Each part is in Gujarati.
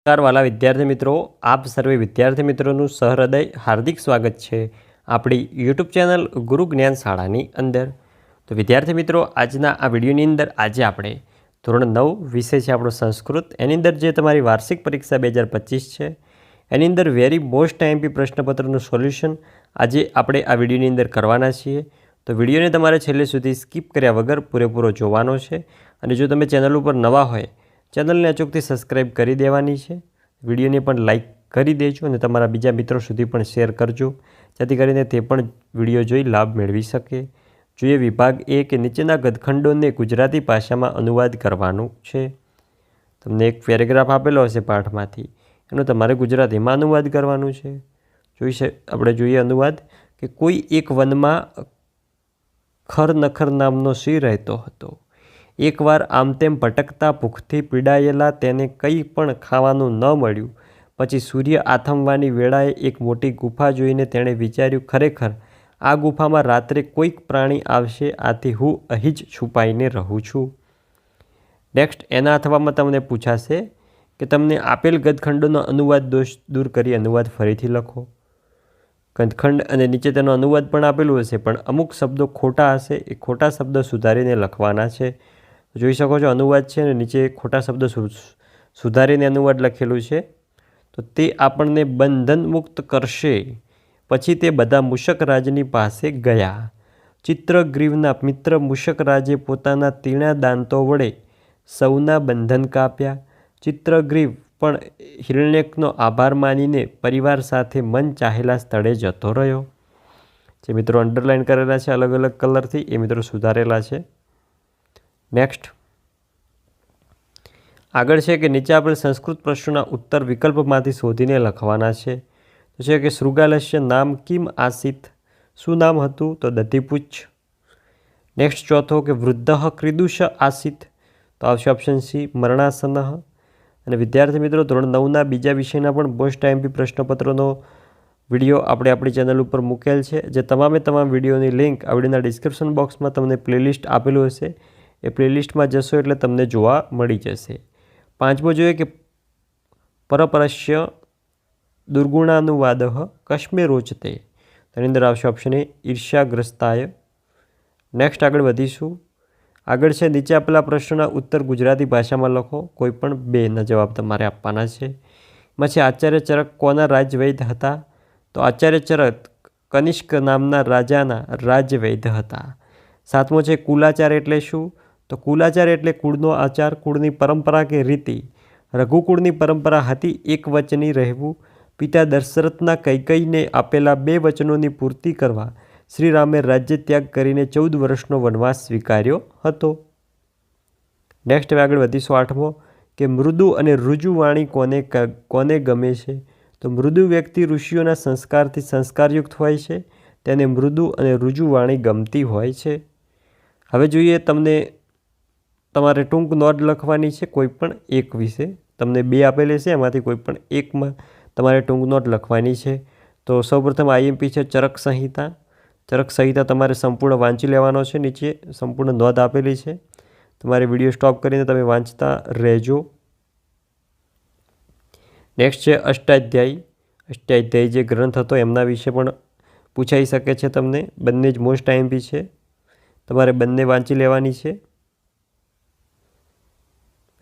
નમસ્કારવાલા વિદ્યાર્થી મિત્રો, આપ સર્વે વિદ્યાર્થી મિત્રોનું સહૃદય, હાર્દિક સ્વાગત છે આપણી યુટ્યુબ ચેનલ ગુરુ જ્ઞાન શાળાની અંદર. તો વિદ્યાર્થી મિત્રો, આજના આ વિડીયોની અંદર આજે આપણે ધોરણ નવ વિષય છે આપણો સંસ્કૃત, એની અંદર જે તમારી વાર્ષિક પરીક્ષા બે હજાર પચીસ છે, એની અંદર વેરી મોસ્ટ એમપી પ્રશ્નપત્રનું સોલ્યુશન આજે આપણે આ વિડીયોની અંદર કરવાના છીએ. તો વિડીયોને તમારે છેલ્લે સુધી સ્કીપ કર્યા વગર પૂરેપૂરો જોવાનો છે. અને જો તમે ચેનલ ઉપર નવા હોય ચેનલને અચૂકથી સબસ્ક્રાઈબ કરી દેવાની છે. વિડીયોને પણ લાઇક કરી દેજો અને તમારા બીજા મિત્રો સુધી પણ શેર કરજો. જેથી કરીને તે પણ વીડિયો જોઈ લાભ મેળવી શકે. જોઈએ વિભાગ એ કે નીચેના ગદખંડોને ગુજરાતી ભાષામાં અનુવાદ કરવાનું છે. તમને એક પેરેગ્રાફ આપેલો હશે પાઠમાંથી. એનો તમારે ગુજરાતીમાં અનુવાદ કરવાનું છે. જોઈ આપણે જોઈએ અનુવાદ કે કોઈ એક વનમાં ખર નખર નામનો સિંહ રહેતો હતો. એકવાર આમ તેમ ભટકતા ભૂખથી પીડાયેલા તેને કંઈ પણ ખાવાનું ન મળ્યું. પછી સૂર્ય આથમવાની વેળાએ એક મોટી ગુફા જોઈને તેણે વિચાર્યું, ખરેખર, આ ગુફામાં રાત્રે કોઈક પ્રાણી આવશે, આથી હું અહીં જ છુપાઈને રહું છું. નેક્સ્ટ એના અથવામાં તમને પૂછાશે કે તમને આપેલ ગદખંડોનો અનુવાદ દોષ દૂર કરી અનુવાદ ફરીથી લખો. ગદખંડ અને નીચે તેનો અનુવાદ પણ આપેલું હશે, પણ અમુક શબ્દો ખોટા હશે, એ ખોટા શબ્દો સુધારીને લખવાના છે. જોઈ શકો છો અનુવાદ છે અને નીચે ખોટા શબ્દો સુધારીને અનુવાદ લખેલું છે. તો તે આપણને બંધન મુક્ત કરશે. પછી તે બધા મુષકરાજની પાસે ગયા. ચિત્રગ્રીવના મિત્ર મુષકરાજે પોતાના તીણા દાંતો વડે સૌના બંધન કાપ્યા. ચિત્રગ્રીવ પણ હિરણ્યકનો આભાર માનીને પરિવાર સાથે મન ચાહેલા સ્થળે જતો રહ્યો. જે મિત્રો અંડરલાઇન કરેલા છે અલગ અલગ કલરથી એ મિત્રો સુધારેલા છે. નેક્સ્ટ આગળ છે કે નીચે આપણે સંસ્કૃત પ્રશ્નોના ઉત્તર વિકલ્પમાંથી શોધીને લખવાના છે. તો છે કે શૃગાલસ્ય નામ કિમ આસિત? શું નામ હતું? તો દધીપુચ્છ નેક્સ્ટ ચોથો કે વૃદ્ધ ક્રિદુષ આસિત? તો આવશે ઓપ્શન સી મરણાસન. અને વિદ્યાર્થી મિત્રો, ધોરણ નવના બીજા વિષયના પણ મોસ્ટ ટાઈમપી પ્રશ્નપત્રોનો વીડિયો આપણે આપણી ચેનલ ઉપર મૂકેલ છે. જે તમામે તમામ વિડીયોની લિંક આ વિડીયોના ડિસ્ક્રિપ્શન બોક્સમાં તમને પ્લેલિસ્ટ આપેલું હશે. એ પ્લેલિસ્ટમાં જશો એટલે તમને જોવા મળી જશે. પાંચમો જોઈએ કે પરપરસ્ય દુર્ગુણાનુવાદ કશ્મે રોચતે તેની અંદર આવશે ઓપ્શન એ ઈર્ષ્યાગ્રસ્તાય. નેક્સ્ટ આગળ વધીશું. આગળ છે, નીચે આપેલા પ્રશ્નના ઉત્તર ગુજરાતી ભાષામાં લખો. કોઈ પણ બેના જવાબ તમારે આપવાના છે. એમાં છે, આચાર્ય ચરક કોના રાજવૈદ હતા? તો આચાર્ય ચરક કનિષ્ક નામના રાજાના રાજવૈદ હતા. સાતમો છે કુલાચાર એટલે શું? તો કુલાચાર એટલે કુળનો આચાર, કુળની પરંપરા કે રીતિ. રઘુકુળની પરંપરા હતી એક વચની રહેવું. પિતા દશરથના કૈકઈને આપેલા બે વચનોની પૂર્તિ કરવા શ્રીરામે રાજ્ય ત્યાગ કરીને ચૌદ વર્ષનો વનવાસ સ્વીકાર્યો હતો. નેક્સ્ટ હવે આગળ વધીશું આઠમો, કે મૃદુ અને ઋજુવાણી કોને કોને ગમે છે? તો મૃદુ વ્યક્તિ ઋષિઓના સંસ્કારથી સંસ્કારયુક્ત હોય છે. તેને મૃદુ અને ઋજુવાણી ગમતી હોય છે. હવે જોઈએ તમને તમારે ટૂંક નોંધ લખવાની છે, કોઈ પણ એક વિશે. તમને બે આપેલી છે, એમાંથી કોઈપણ એકમાં તમારે ટૂંક નોંધ લખવાની છે. તો સૌપ્રથમ આઈએમપી છે ચરક સંહિતા. ચરક સંહિતા તમારે સંપૂર્ણ વાંચી લેવાનો છે, નીચે સંપૂર્ણ નોંધ આપેલી છે. તમારે વીડિયો સ્ટોપ કરીને તમે વાંચતા રહેજો. નેક્સ્ટ છે અષ્ટાધ્યાયી. અષ્ટાધ્યાયી જે ગ્રંથ હતો, એમના વિશે પણ પૂછાઈ શકે છે તમને. બંને જ મોસ્ટ આઈએમપી છે. તમારે બંને વાંચી લેવાની છે.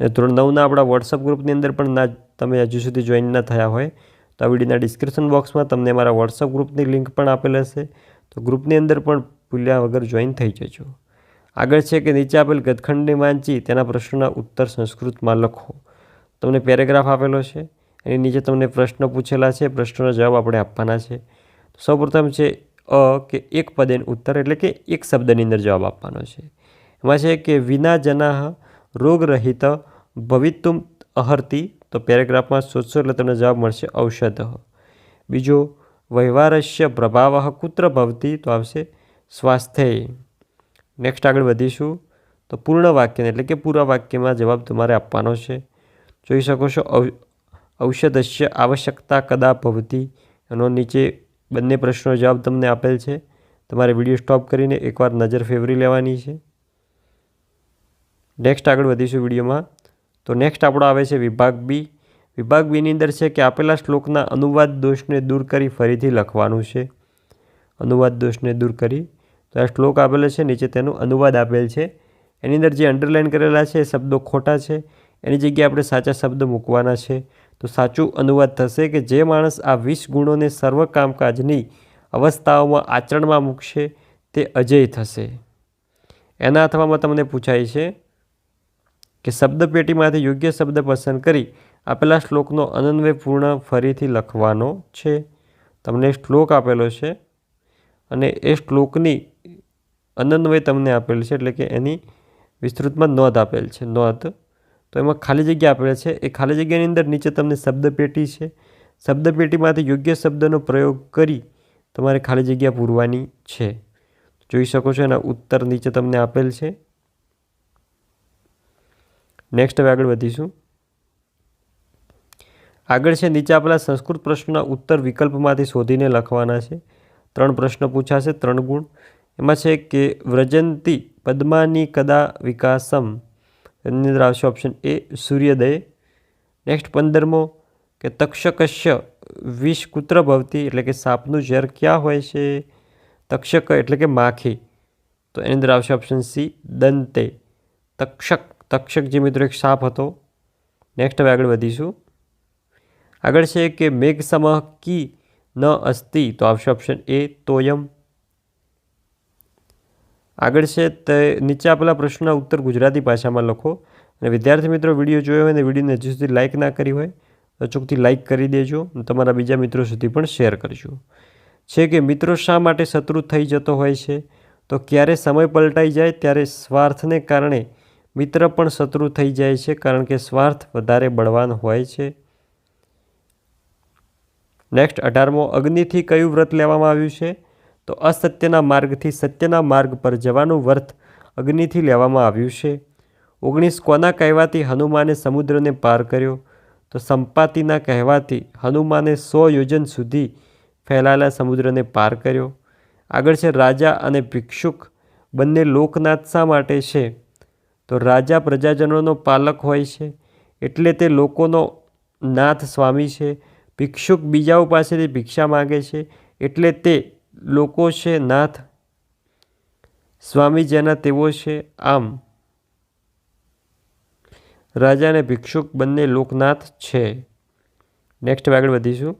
ધોરણ નવના આપણા વોટ્સઅપ ગ્રુપની અંદર પણ ના તમે હજુ સુધી જોઈન ના થયા હોય, તો આ વિડીયોના ડિસ્ક્રિપ્શન બોક્સમાં તમને મારા વોટ્સઅપ ગ્રુપની લિંક પણ આપેલ હશે. તો ગ્રુપની અંદર પણ ભૂલ્યા વગર જોઈન થઈ જજો. આગળ છે કે નીચે આપેલ ગતખંડની વાંચી, તેના પ્રશ્નોના ઉત્તર સંસ્કૃતમાં લખો. તમને પેરેગ્રાફ આપેલો છે, એની નીચે તમને પ્રશ્ન પૂછેલા છે, પ્રશ્નોના જવાબ આપણે આપવાના છે. સૌપ્રથમ છે અ કે એક પદેન ઉત્તર, એટલે કે એક શબ્દની અંદર જવાબ આપવાનો છે. એમાં છે કે વિના જનાહ રોગરહિત ભવિતુમ અહર્તી. તો પેરેગ્રાફમાં શોધશો એટલે તમને જવાબ મળશે ઔષધ. બીજો, વૈવારસ્ય પ્રભાવ કુત્ર ભવતી. તો આવશે સ્વાસ્થ્ય. નેક્સ્ટ આગળ વધીશું. તો પૂર્ણ વાક્યને એટલે કે પૂરા વાક્યમાં જવાબ તમારે આપવાનો છે. જોઈ શકો છો ઔષધસ્ય આવશ્યકતા કદા ભવતી? એનો નીચે બંને પ્રશ્નો જવાબ તમને આપેલ છે. તમારે વીડિયો સ્ટોપ કરીને એકવાર નજર ફેરવી લેવાની છે. નેક્સ્ટ આગળ વધીશું વિડીયોમાં. તો નેક્સ્ટ આપણો આવે છે વિભાગ બી વિભાગ બીની અંદર છે કે આપેલા શ્લોકના અનુવાદ દોષને દૂર કરી ફરીથી લખવાનું છે. અનુવાદ દોષને દૂર કરી. તો આ શ્લોક આપેલો છે, નીચે તેનો અનુવાદ આપેલ છે. એની અંદર જે અંડરલાઇન કરેલા છે એ શબ્દો ખોટા છે. એની જગ્યાએ આપણે સાચા શબ્દ મૂકવાના છે. તો સાચું અનુવાદ થશે કે જે માણસ આ વીસ ગુણોને સર્વ કામકાજની અવસ્થાઓમાં આચરણમાં મૂકશે તે અજય થશે. એના અથવામાં તમને પૂછાય છે કે શબ્દપેટીમાંથી યોગ્ય શબ્દ પસંદ કરી આપેલા શ્લોકનો અનન્વયપૂર્ણ ફરીથી લખવાનો છે. તમને શ્લોક આપેલો છે અને એ શ્લોકની અનન્વય તમને આપેલ છે એટલે કે એની વિસ્તૃતમાં નોંધ આપેલ છે, નોંધ. તો એમાં ખાલી જગ્યા આપેલ છે. એ ખાલી જગ્યાની અંદર નીચે તમને શબ્દપેટી છે. શબ્દપેટીમાંથી યોગ્ય શબ્દનો પ્રયોગ કરી તમારે ખાલી જગ્યા પૂરવાની છે. જોઈ શકો છો એના ઉત્તર નીચે તમને આપેલ છે. નેક્સ્ટ હવે આગળ વધીશું. આગળ છે, નીચે આપેલા સંસ્કૃત પ્રશ્નના ઉત્તર વિકલ્પમાંથી શોધીને લખવાના છે. ત્રણ પ્રશ્ન પૂછાશે, ત્રણ ગુણ. એમાં છે કે, વ્રજંતી પદ્માની કદા વિકાસમ? એની અંદર આવશે ઓપ્શન એ સૂર્યોદય. નેક્સ્ટ પંદરમો, કે તક્ષકશ્ય વિષ કુત્ર ભવતી, એટલે કે સાપનું ઝેર ક્યાં હોય છે? તક્ષક એટલે કે માખી. તો એની અંદર આવશે ઓપ્શન સી દંતે. તક્ષક. તક્ષક જે મિત્રો એક સાપ હતો. નેક્સ્ટ હવે આગળ વધીશું. આગળ છે કે મેઘ સમહ કી ન અસ્તિ, તો આવશે ઓપ્શન એ તોયમ. આગળ છે તે નીચે આપેલા પ્રશ્નના ઉત્તર ગુજરાતી ભાષામાં લખો. અને વિદ્યાર્થી મિત્રો, વીડિયો જોયો હોય અને વિડીયોને હજુ સુધી લાઇક ના કરી હોય, તો અચૂકથી લાઇક કરી દેજો અને તમારા બીજા મિત્રો સુધી પણ શેર કરજો. છે કે મિત્રો શા માટે શત્રુ થઈ જતો હોય છે? તો ક્યારે સમય પલટાઈ જાય, ત્યારે સ્વાર્થને કારણે મિત્ર પણ શત્રુ થઈ જાય છે કારણ કે સ્વાર્થ વધારે બળવાન હોય છે. નેક્સ્ટ અઢારમો, અગ્નિથી કયું વ્રત લેવામાં આવ્યું છે? તો અસત્યના માર્ગથી સત્યના માર્ગ પર જવાનું વ્રત અગ્નિથી લેવામાં આવ્યું છે. ઓગણીસ, કોના કહેવાથી હનુમાને સમુદ્રને પાર કર્યો? તો સંપાતિના કહેવાથી હનુમાને સો યોજન સુધી ફેલાયેલા સમુદ્રને પાર કર્યો. આગળ છે રાજા અને ભિક્ષુક. બંને લોકનાથ શા માટે છે? તો રાજા પ્રજાજનોનો પાલક હોય છે, એટલે તે લોકોનો નાથ સ્વામી છે, ભિક્ષુક બીજાઓ પાસેથી ભિક્ષા માગે છે, એટલે તે લોકો છે નાથ સ્વામી જેના તેઓ છે આમ. રાજા અને ભિક્ષુક બંને લોકનાથ છે. નેક્સ્ટ આગળ વધીશું.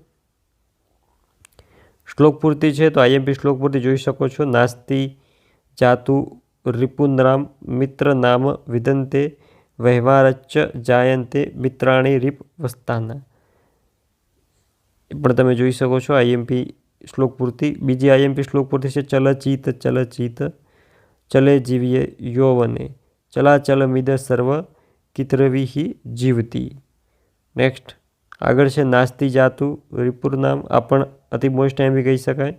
શ્લોક પૂર્તિ છે, તો આઈએમપી શ્લોક પૂર્તિ જોઈ શકો છો. નાસ્તી, જાતુ રિપુનરામ મિત્ર નામ વિદંતે વહેવારચ્ચ જાયંતે મિત્રાણી રીપ વસ્તાના પણ તમે જોઈ શકો છો આઈએમપી શ્લોક પૂરતી બીજી આઈએમપી શ્લોક પૂરતી છે ચલચિત ચલચિત ચલે જીવીએ યૌવને ચલાચલ મિદ સર્વ કિતરવિહી જીવતી નેક્સ્ટ આગળ છે નાસ્તી જાતું રિપુર નામ આ પણ અતિ મોસ્ટ બી કહી શકાય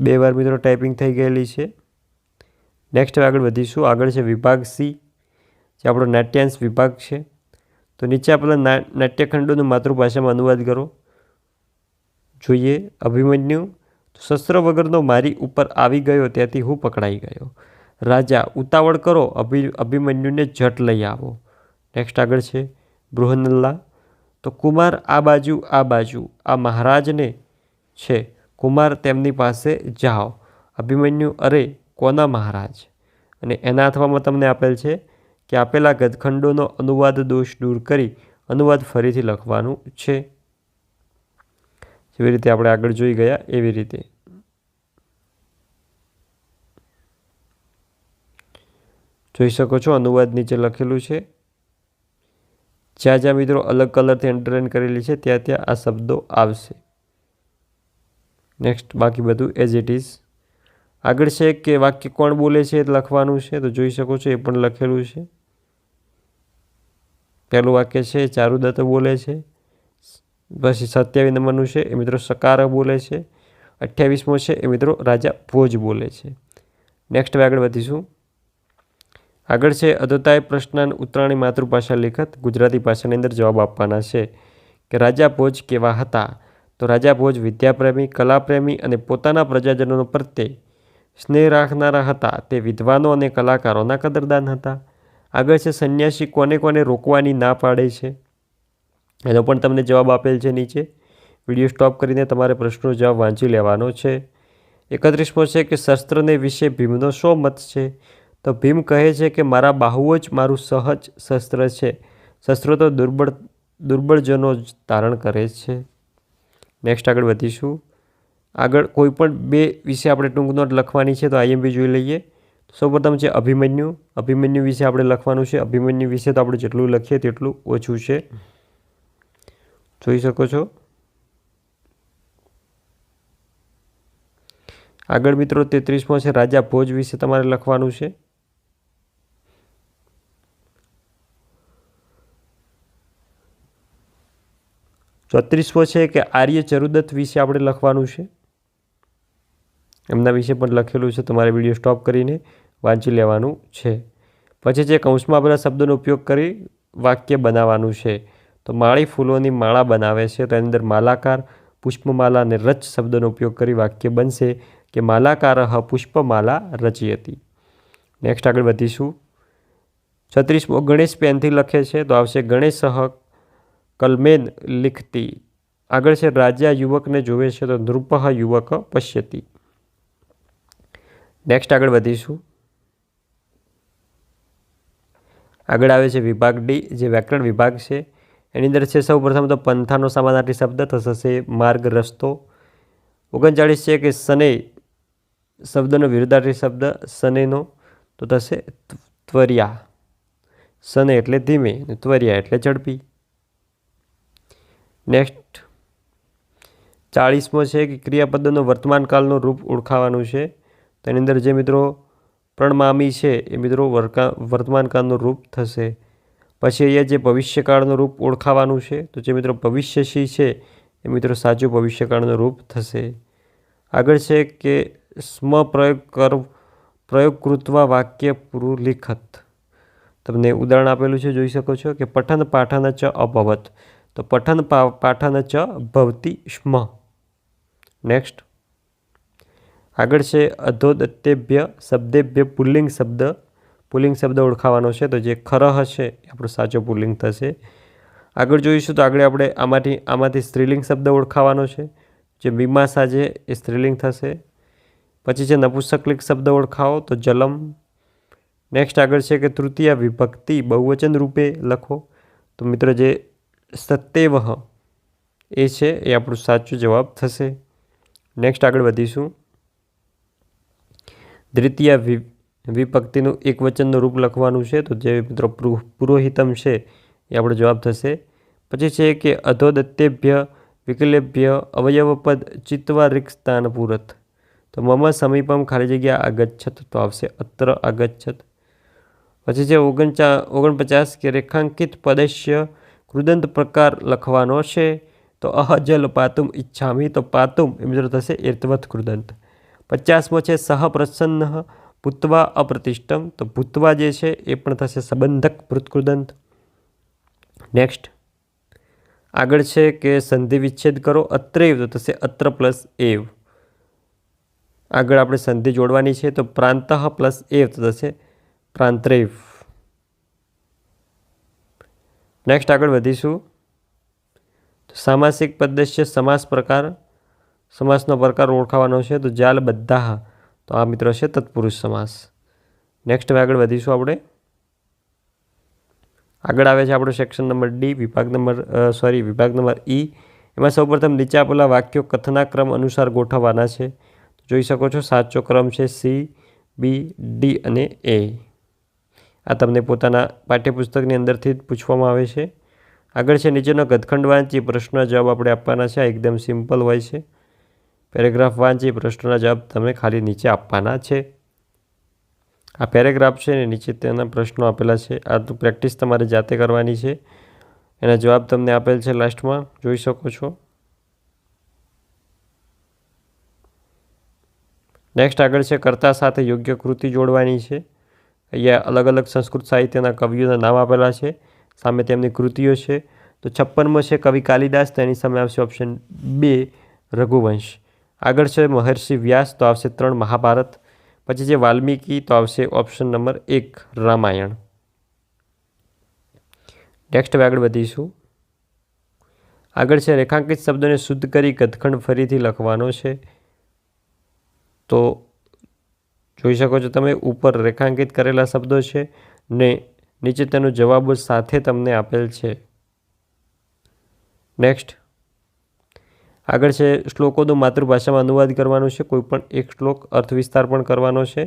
બે વાર મિત્રો ટાઈપિંગ થઈ ગયેલી છે. નેક્સ્ટ આગળ વધીશું. આગળ છે વિભાગ સી જે આપણો નાટ્યાંશ વિભાગ છે. તો નીચે આપેલા નાટ્યખંડોનું માતૃભાષામાં અનુવાદ કરો. જોઈએ અભિમન્યુ. શસ્ત્ર વગરનો મારી ઉપર આવી ગયો, ત્યાંથી હું પકડાઈ ગયો. રાજા, ઉતાવળ કરો. અભિ, અભિમન્યુને જટ લઈ આવો. નેક્સ્ટ આગળ છે બૃહનલ્લા. તો કુમાર આ બાજુ આ બાજુ. આ મહારાજને છે. કુમાર તેમની પાસે જાઓ. અભિમન્યુ, અરે, કોના મહારાજ? અને એના અથવામાં તમને આપેલ છે કે આપેલા ગદખંડોનો અનુવાદ દોષ દૂર કરી અનુવાદ ફરીથી લખવાનું છે. જેવી રીતે આપણે આગળ જોઈ ગયા, એવી રીતે. જોઈ શકો છો, અનુવાદ નીચે લખેલું છે. જ્યાં જ્યાં મિત્રો અલગ કલરથી અંડરલાઇન કરેલી છે, ત્યાં ત્યાં આ શબ્દો આવશે. નેક્સ્ટ બાકી બધું એઝ ઇટ ઇઝ આગળ છે કે વાક્ય કોણ બોલે છે એ લખવાનું છે, તો જોઈ શકો છો, એ પણ લખેલું છે. પહેલું વાક્ય છે, ચારુદત્ત બોલે છે. પછી સત્યાવીસ નંબરનું છે, એ મિત્રો સકાર બોલે છે. અઠ્યાવીસમો છે, એ મિત્રો રાજા ભોજ બોલે છે. નેક્સ્ટ હવે આગળ વધીશું. આગળ છે અદતાય પ્રશ્ન ઉત્તરાયણી માતૃભાષા લેખત, ગુજરાતી ભાષાની અંદર જવાબ આપવાના છે કે રાજા ભોજ કેવા હતા? તો રાજા ભોજ વિદ્યાપ્રેમી, કલાપ્રેમી અને પોતાના પ્રજાજનોનો પ્રત્યે સ્નેહ રાખનારા હતા. તે વિદ્વાનો અને કલાકારોના કદરદાન હતા. આગળ છે, સંન્યાસી કોને કોને રોકવાની ના પાડે છે? એનો પણ તમને જવાબ આપેલ છે નીચે. વીડિયો સ્ટોપ કરીને તમારે પ્રશ્નો જવાબ વાંચી લેવાનો છે. એકત્રીસમો છે કે શસ્ત્રને વિશે ભીમનો શો મત છે? તો ભીમ કહે છે કે મારા બાહુઓ જ મારું સહજ શસ્ત્ર છે. શસ્ત્રો તો દુર્બળ, દુર્બળજનો જ ધારણ કરે છે. નેક્સ્ટ આગળ વધીશું. આગળ કોઈપણ બે વિશે આપણે ટૂંક નોટ લખવાની છે તો આઈએમપી જોઈ લઈએ. સૌપ્રથમ છે અભિમન્યુ. અભિમન્યુ વિશે આપણે લખવાનું છે. અભિમન્યુ વિશે તો આપણે જેટલું લખીએ તેટલું ઓછું છે. જોઈ શકો છો? આગળ મિત્રો તેત્રીસમાં છે રાજા ભોજ વિશે તમારે લખવાનું છે. ચોત્રીસમો છે કે આર્ય ચરુદત્ત વિશે આપણે લખવાનું છે. એમના વિશે પણ લખેલું છે. તમારે વીડિયો સ્ટોપ કરીને વાંચી લેવાનું છે. પછી જે કૌંસમાં આપેલા શબ્દોનો ઉપયોગ કરી વાક્ય બનાવવાનું છે. તો માળી ફૂલોની માળા બનાવે છે. તો એની અંદર માલાકાર, પુષ્પમાલા અને રચ શબ્દોનો ઉપયોગ કરી વાક્ય બનશે કે માલાકાર પુષ્પમાલા રચી હતી નેક્સ્ટ આગળ વધીશું. છત્રીસમો ગણેશ પેનથી લખે છે. તો આવશે ગણેશ કલમેન લિખતી. આગળ છે રાજા યુવકને જોવે છે તો નૃપહ યુવક પશ્યતી. નેક્સ્ટ આગળ વધીશું. આગળ આવે છે, વિભાગ ડી, જે વ્યાકરણ વિભાગ છે. એની અંદર છે, સૌ પ્રથમ તો પંથાનો સમાનાર્થી શબ્દ થશે માર્ગ રસ્તો. ઓગણચાળીસ છે કે શને શબ્દનો વિરુદ્ધાર્થી શબ્દ શનેનો તો થશે ત્વર્યા. શને એટલે ધીમે અને ત્વર્યા એટલે ઝડપી. નેક્સ્ટ ચાળીસમો છે કે ક્રિયાપદનો વર્તમાનકાળનું રૂપ ઓળખાવાનું છે. તેની અંદર જે મિત્રો પ્રણમામી છે, એ મિત્રો વર્કા, વર્તમાનકાળનું રૂપ થશે. પછી અહીંયા જે ભવિષ્યકાળનું રૂપ ઓળખાવાનું છે, તો જે મિત્રો ભવિષ્યશી છે, એ મિત્રો સાચું ભવિષ્યકાળનું રૂપ થશે. આગળ છે કે સ્મ પ્રયોગ કર પ્રયોગ કૃત્વા વાક્ય પૂરું લિખત તમને ઉદાહરણ આપેલું છે, જોઈ શકો છો કે પઠન પાઠન ચ અભવત. તો પઠન પાઠન ચ ભવતી સ્મ. નેક્સ્ટ આગળ છે અધોદત્તેભ્ય શબ્દેભ્ય પુલ્લિંગ શબ્દ. પુલ્લિંગ શબ્દ ઓળખાવાનો છે તો જે ખરહ છે આપણો સાચો પુલ્લિંગ થશે. આગળ જોઈશું તો આગળ આપણે આમાંથી આમાંથી સ્ત્રીલિંગ શબ્દ ઓળખાવાનો છે. જે મીમાંસા છે એ સ્ત્રીલિંગ થશે. પછી છે નપુસકલિંગ શબ્દ ઓળખાવો તો જલમ. નેક્સ્ટ આગળ છે કે તૃતીય વિભક્તિ બહુવચન રૂપે લખો. તો મિત્રો જે સત્યવહ. એ છે એ આપણું સાચું જવાબ થશે. નેક્સ્ટ આગળ વધીશું. દ્વિતીય વિભક્તિનું એક વચનનું રૂપ લખવાનું છે. તો જે મિત્રો પુરોહિતમ છે, એ આપણો જવાબ થશે. પછી છે કે અધોદત્તેભ્ય વિકલેભ્ય અવયવપદ ચિત્વા રિક્સ્તાન પૂરત. તો મમ સમીપમ ખાલી જગ્યા આગચ્છત તો આવશે. અત્ર આગચ્છત. પછી છે ઓગણચા, ઓગણપચાસ કે રેખાંકિત પદસ્ય કૃદંત પ્રકાર લખવાનો છે. તો અહજલ પાતુમ ઈચ્છામી તો પાતુમ, એ મિત્રો થશે એર્તવત કૃદંત. પચાસમો છે સહ પ્રસન્ન ભૂતવા અપ્રતિષ્ઠમ. તો ભૂતવા જે છે એ પણ થશે સંબંધક ભૂતકૃદંત નેક્સ્ટ આગળ છે કે સંધિ વિચ્છેદ કરો. અત્રેવ, તો થશે અત્ર પ્લસ એવ. આગળ આપણે સંધિ જોડવાની છે, તો પ્રાંત પ્લસ એવ, તો થશે પ્રાંત્રેવ. નેક્સ્ટ આગળ વધીશું. સામાસિક પદ્ધશ્ય સમાસ પ્રકાર. સમાસનો પ્રકાર ઓળખાવાનો છે, તો જાલ બધા તો આ મિત્રો છે તત્પુરુષ સમાસ. નેક્સ્ટ આગળ વધીશું આપણે. આગળ આવે છે આપણો સેક્શન નંબર ડી વિભાગ નંબર સોરી વિભાગ નંબર ઈ એમાં સૌપ્રથમ નીચે આપેલા વાક્યો કથના ક્રમ અનુસાર ગોઠવવાના છે. જોઈ શકો છો, સાચો ક્રમ છે સી બી ડી અને એ આ તમને પોતાના પાઠ્યપુસ્તકની અંદરથી જ પૂછવામાં આવે છે. આગળ છે, નીચેનો ગદખંડ વાંચી પ્રશ્નના જવાબ આપણે આપવાના છે. એકદમ સિમ્પલ હોય છે. પેરેગ્રાફ વાંચી પ્રશ્નના જવાબ તમે ખાલી નીચે આપવાના છે. આ પેરેગ્રાફ છે ને નીચે તેના પ્રશ્નો આપેલા છે. આ તો પ્રેક્ટિસ તમારે જાતે કરવાની છે. એના જવાબ તમને આપેલ છે લાસ્ટમાં. જોઈ શકો છો. નેક્સ્ટ આગળ છે, કર્તા સાથે યોગ્ય કૃતિ જોડવાની છે. અહીંયા અલગ અલગ સંસ્કૃત સાહિત્યના કવિઓના નામ આપેલા છે. સામે તેમની કૃતિઓ છે. તો છપ્પનમાં છે કવિ કાલિદાસ, તેની સામે આવશે ઓપ્શન બે, રઘુવંશ. આગળ છે મહર્ષિ વ્યાસ, તો આવશે ત્રણ મહાભારત. પછી છે વાલ્મીકી, તો આવશે ઓપ્શન નંબર એક, રામાયણ. નેક્સ્ટ હવે આગળ વધીશું. આગળ છે રેખાંકિત શબ્દોને શુદ્ધ કરી ગતખંડ ફરીથી લખવાનો છે. તો જોઈ શકો છો તમે, ઉપર રેખાંકિત કરેલા શબ્દો છે ને નીચે તેનો જવાબો સાથે તમને આપેલ છે. નેક્સ્ટ આગળ છે શ્લોકોનો માતૃભાષામાં અનુવાદ કરવાનો છે, કોઈ પણ એક શ્લોક અર્થ વિસ્તાર પણ કરવાનો છે.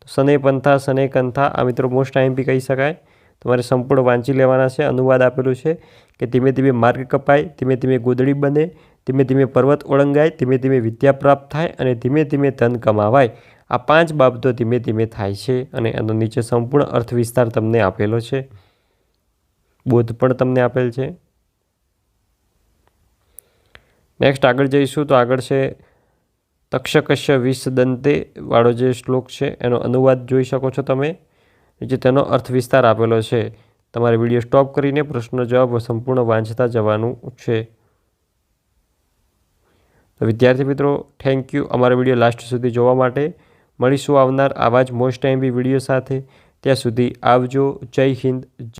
તો સને પંથા, સને કંથા, આ મિત્રો મોસ્ટ આઈએમપી કહી શકાય. તમારે સંપૂર્ણ વાંચી લેવાના છે, અનુવાદ આપેલું છે કે ધીમે ધીમે માર્ગ કપાય, ધીમે ધીમે ગોદડી બને, ધીમે ધીમે પર્વત ઓળંગાય, ધીમે ધીમે વિદ્યા પ્રાપ્ત થાય અને ધીમે ધીમે ધન કમાવાય. આ પાંચ બાબતો ધીમે ધીમે થાય છે અને એનો નીચે સંપૂર્ણ અર્થ વિસ્તાર તમને આપેલો છે. બોધ પણ તમને આપેલ છે. નેક્સ્ટ આગળ જઈશું તો આગળ છે તક્ષકશ્ય વિષ દંતે વાળો જે શ્લોક છે એનો અનુવાદ જોઈ શકો છો તમે. જે તેનો અર્થ વિસ્તાર આપેલો છે. તમારે વીડિયો સ્ટોપ કરીને પ્રશ્નનો જવાબ સંપૂર્ણ વાંચતા જવાનું છે. તો વિદ્યાર્થી મિત્રો થેન્ક યુ અમારો વીડિયો લાસ્ટ સુધી જોવા માટે મળીશું આવનાર આવા જ મોસ્ટ ટાઈમ બી વીડિયો સાથે. ત્યાં સુધી આવજો. જય હિન્દ.